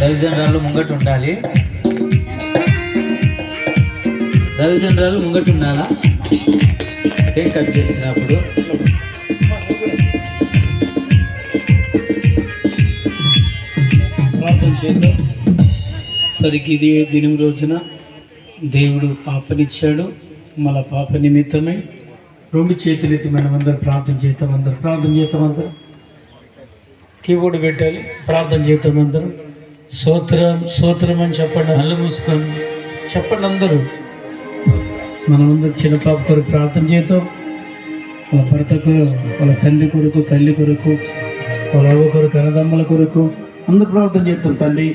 దైవజనరాలు ముంగట్టు ఉండాలి. దైవజనరాలు ముంగట్టు ఉండాలా? Cake cut చేసినప్పుడు ప్రార్థన చేద్దాం. సరికి ఇదే దినం రోజున దేవుడు పాపనిచ్చాడు. మన పాప నిమిత్తమై రెండు చేతులెత్తి మనం అందరం ప్రార్థన చేద్దాం అందరం ప్రార్థన చేద్దాం అందరం. కీబోర్డ్ పెట్టాలి ప్రార్థన చేద్దాం అందరం. స్తోత్రం స్తోత్రం అని చెప్పండి. అల్లు మూసుకొని చెప్పండి అందరూ. మనమందరం చిన్న పాప కొరకు ప్రార్థన చేద్దాం. వాళ్ళ భర్త కొరకు వాళ్ళ తండ్రి కొరకు తల్లి కొరకు వాళ్ళ అవ్వ కొరకు అన్నదమ్మల కొరకు అందరూ ప్రార్థన చేస్తాం తండ్రి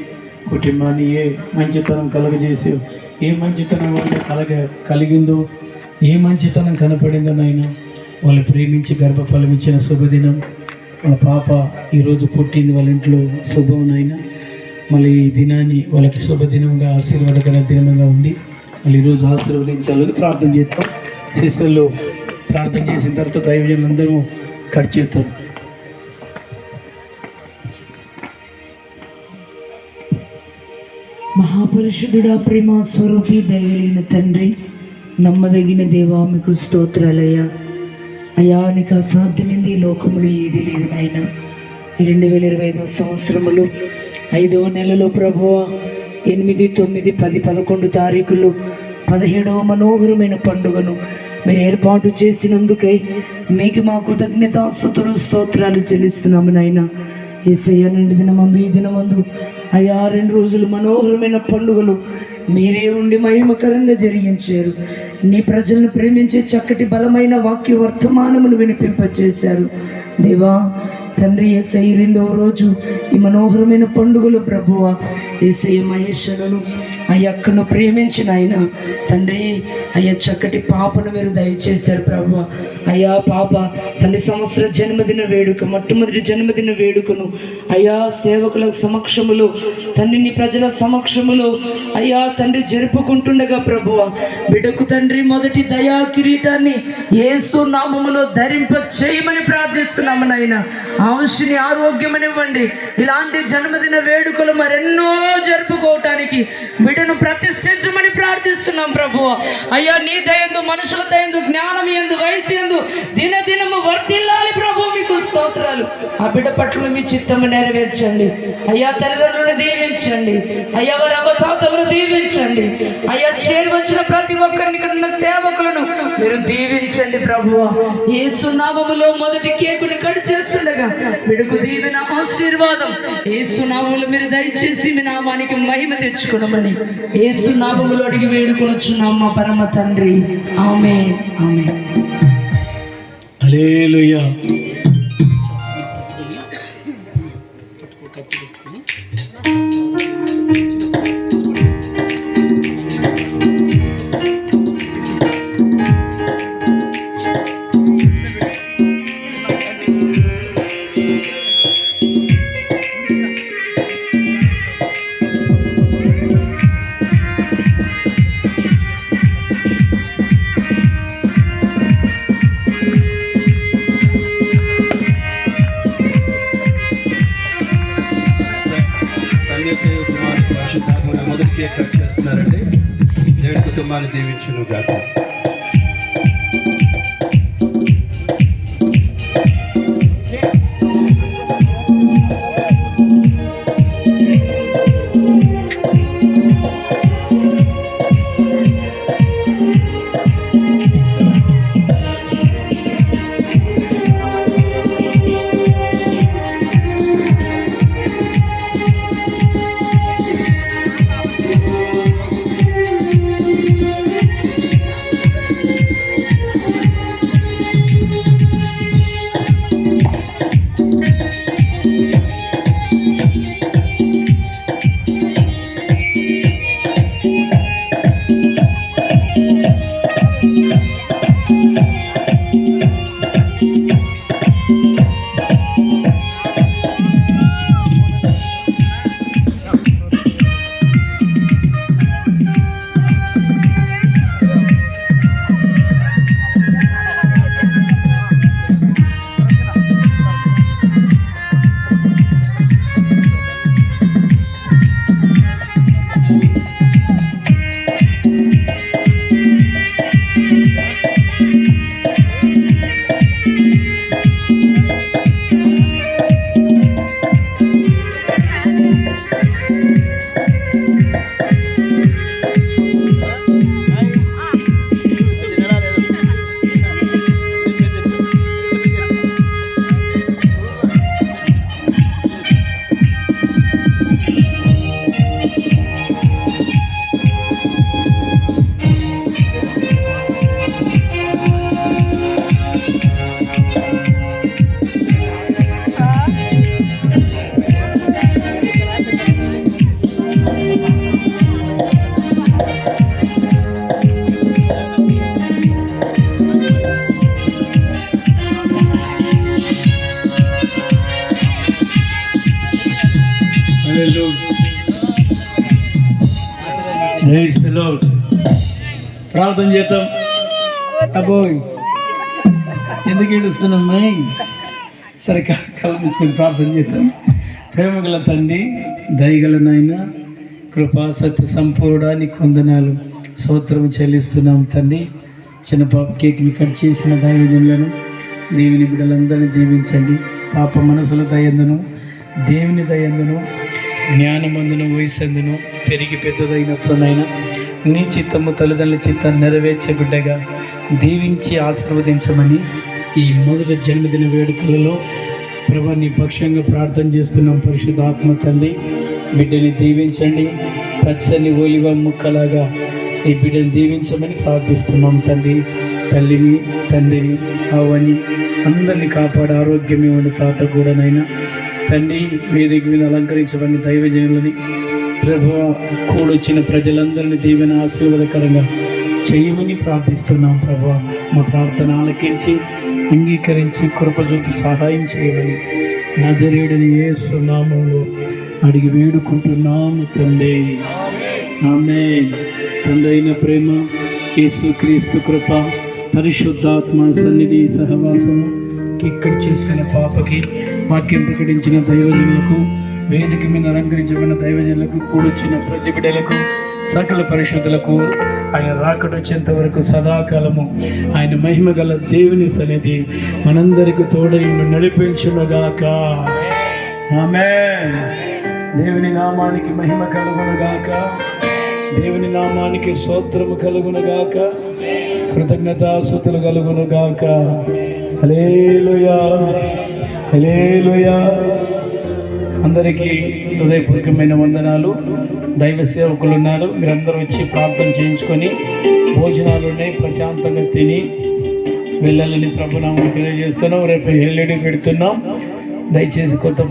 కుటుంబాన్ని ఏ మంచితనం కలగజేసి ఏ మంచితనం వాళ్ళ కలగ కలిగిందో ఏ మంచితనం కనపడిందో నాయన వాళ్ళు ప్రేమించి గర్భఫలం ఇచ్చిన శుభదినం. వాళ్ళ పాప ఈరోజు పుట్టింది వాళ్ళ ఇంట్లో శుభం నాయన. మళ్ళీ ఈ దినాన్ని వాళ్ళకి శుభదినంగా ఆశీర్వాదకర దినంగా ఉండి మళ్ళీ ఈరోజు ఆశీర్వదించాలని ప్రార్థన చేస్తాం. సిస్టర్లు ప్రార్థన చేసిన తర్వాత దైవజనులందరూ కట్ చేస్తారు. మహాపరిశుద్ధుడా ప్రేమ స్వరూపి దయగలిగిన తండ్రి నమ్మదగిన దేవా మీకు స్తోత్రాలయ్యా. అయ్యా నీకు అసాధ్యమైంది ఈ లోకములు ఏది లేదు నాయన. ఈ రెండు వేల ఇరవై ఐదో సంవత్సరములు ఐదవ నెలలో ప్రభువ ఎనిమిది తొమ్మిది పది పదకొండు తారీఖులు పదిహేడవ మనోహరమైన పండుగను మీరు ఏర్పాటు చేసినందుకై మీకు మా కృతజ్ఞతాస్తుతులు స్తోత్రాలు చెల్లిస్తున్నాము నాయన. ఏసయ్య రెండు దినమందు ఈ దినమందు అయ్యా రెండు రోజులు మనోహరమైన పండుగలు మీరే ఉండి మహిమకరంగా జరిగించారు. నీ ప్రజలను ప్రేమించే చక్కటి బలమైన వాక్య వర్తమానమును వినిపింపచేశారు. దేవా తండ్రి ఏసై రెండవ రోజు ఈ మనోహరమైన పండుగలు ప్రభువ. ఏసయ్య మహేశ్వరును ఆ అక్కను ప్రేమించిన ఆయన తండ్రి అయ్యా చక్కటి పాపను మీరు దయచేశారు ప్రభు అయ్యా పాప తండ్రి సంవత్సర జన్మదిన వేడుక మొట్టమొదటి జన్మదిన వేడుకను అయ్యా సేవకుల సమక్షములో తండ్రిని ప్రజల సమక్షములో అయ్యా తండ్రి జరుపుకుంటుండగా ప్రభువ. బిడకు తండ్రి మొదటి దయా కిరీటాన్ని ఏసు నామములో ధరింప చేయమని ప్రార్థిస్తున్నాము నాయన. ఆంశుని ఆరోగ్యమనివ్వండి. ఇలాంటి జన్మదిన వేడుకలు మరెన్నో జరుపుకోవటానికి బిడ్డను ప్రతిష్ఠించమని ప్రార్థిస్తున్నాం ప్రభు అయ్యా నీ దయందు మనుషుల దయందు జ్ఞానం ఎందు వయసు ఎందు దినదినము వర్తిల్లాలి ప్రభు మీకు స్తోత్రాలు. ఆ బిడ్డ పట్ల మీ చిత్తము నెరవేర్చండి. అయ్యా తల్లిదండ్రులను దీవించండి. అయ్యా వారి అవతాతలను దీవించండి. అయ్యా చేరి వచ్చిన ప్రతి ఒక్కరిని ఇక్కడ ఉన్న సేవకులను మీరు దీవించండి ప్రభువ. ఏ నామములో మొదటి కేకుని కట్ చేస్తుండగా బిడుకు దీవెన ఆశీర్వాదం. ఏసునామములు మీరు దయచేసి మీ నామానికి మహిమ తెచ్చుకోనమని ఏసునామములు నామములో అడిగి వేడుకొనొచ్చున్నాం మా పరమ తండ్రి. ఆమె ఆమె హల్లెలూయా. కుటుంబాన్ని దీవించును గాక ప్రార్థన చేద్దాం. అబ్బోయ్. ఎందుకు ఏడుస్తున్నామ్మా సరే క- కళ్ళు ప్రార్థన చేద్దాం. ప్రేమ గల తండ్రి దయగల నాయన కృపా సత్య సంపూర్ణ నీకు వందనాలు స్తోత్రము చెల్లిస్తున్నాం తండ్రి. చిన్న పాప కేక్ని కట్ చేసిన దైవజనులను దేవుని బిడ్డలందరినీ దీవించండి. పాప మనసుల దయందును దేవుని దయందును జ్ఞానమందును వయసందును పెరిగి పెద్దదైనప్పుడునైనా నీ చిత్తము తల్లిదండ్రుల చిత్తాన్ని నెరవేర్చే బిడ్డగా దీవించి ఆశీర్వదించమని ఈ మొదటి జన్మదిన వేడుకలలో ప్రభా నీ పక్షంగా ప్రార్థన చేస్తున్నాం. పరిశుద్ధాత్మ తండ్రి బిడ్డని దీవించండి. పచ్చని ఓలివ ముక్కలాగా ఈ బిడ్డని దీవించమని ప్రార్థిస్తున్నాం తండ్రి. తల్లిని తండ్రిని అవని అందరినీ కాపాడు. ఆరోగ్యం ఇవ్వండి తాత కూడానైనా తండ్రి వేదిక మీద అలంకరించబడిన దైవజనులని ప్రభు కూడొచ్చిన ప్రజలందరినీ దీవెన ఆశీర్వాదకరంగా చేయమని ప్రార్థిస్తున్నాం ప్రభు. మా ప్రార్థన ఆలకించి అంగీకరించి కృప చూపి సహాయం చేయమని నజరేడని ఏ సునామంలో అడిగి వేడుకుంటున్నాము తండ్రి. ఆమె తండ్రి అయిన ప్రేమ యేసుక్రీస్తు కృప పరిశుద్ధాత్మ సన్నిధి సహవాసం ఇక్కడ చేసుకున్న పాపకి వాక్యం ప్రకటించిన దైవజనులకు వేదిక మీద అలంకరించబడిన దైవజనులకు కూడొచ్చిన ప్రతి బిడ్డలకు సకల పరిశుద్ధులకు ఆయన రాకడొచ్చేంత వరకు సదాకాలము ఆయన మహిమ గల దేవుని సన్నిధి మనందరికి తోడై నడిపించునుగాక. ఆమె దేవుని నామానికి మహిమ కలుగునుగాక. దేవుని నామానికి స్తోత్రము కలుగునుగాక. కృతజ్ఞతాసుతులు కలుగునుగాక. హలేలుయా హలేలుయా అందరికీ హృదయపూర్వకమైన వందనాలు. దైవ సేవకులు ఉన్నారు మీరందరూ వచ్చి ప్రార్థన చేయించుకొని భోజనాలు ఉన్నాయి. ప్రశాంతంగా తిని వెళ్ళాలని ప్రభునామం తెలియజేస్తున్నాం. రేపు ఎల్ఈడి పెడుతున్నాం. దయచేసి కొత్త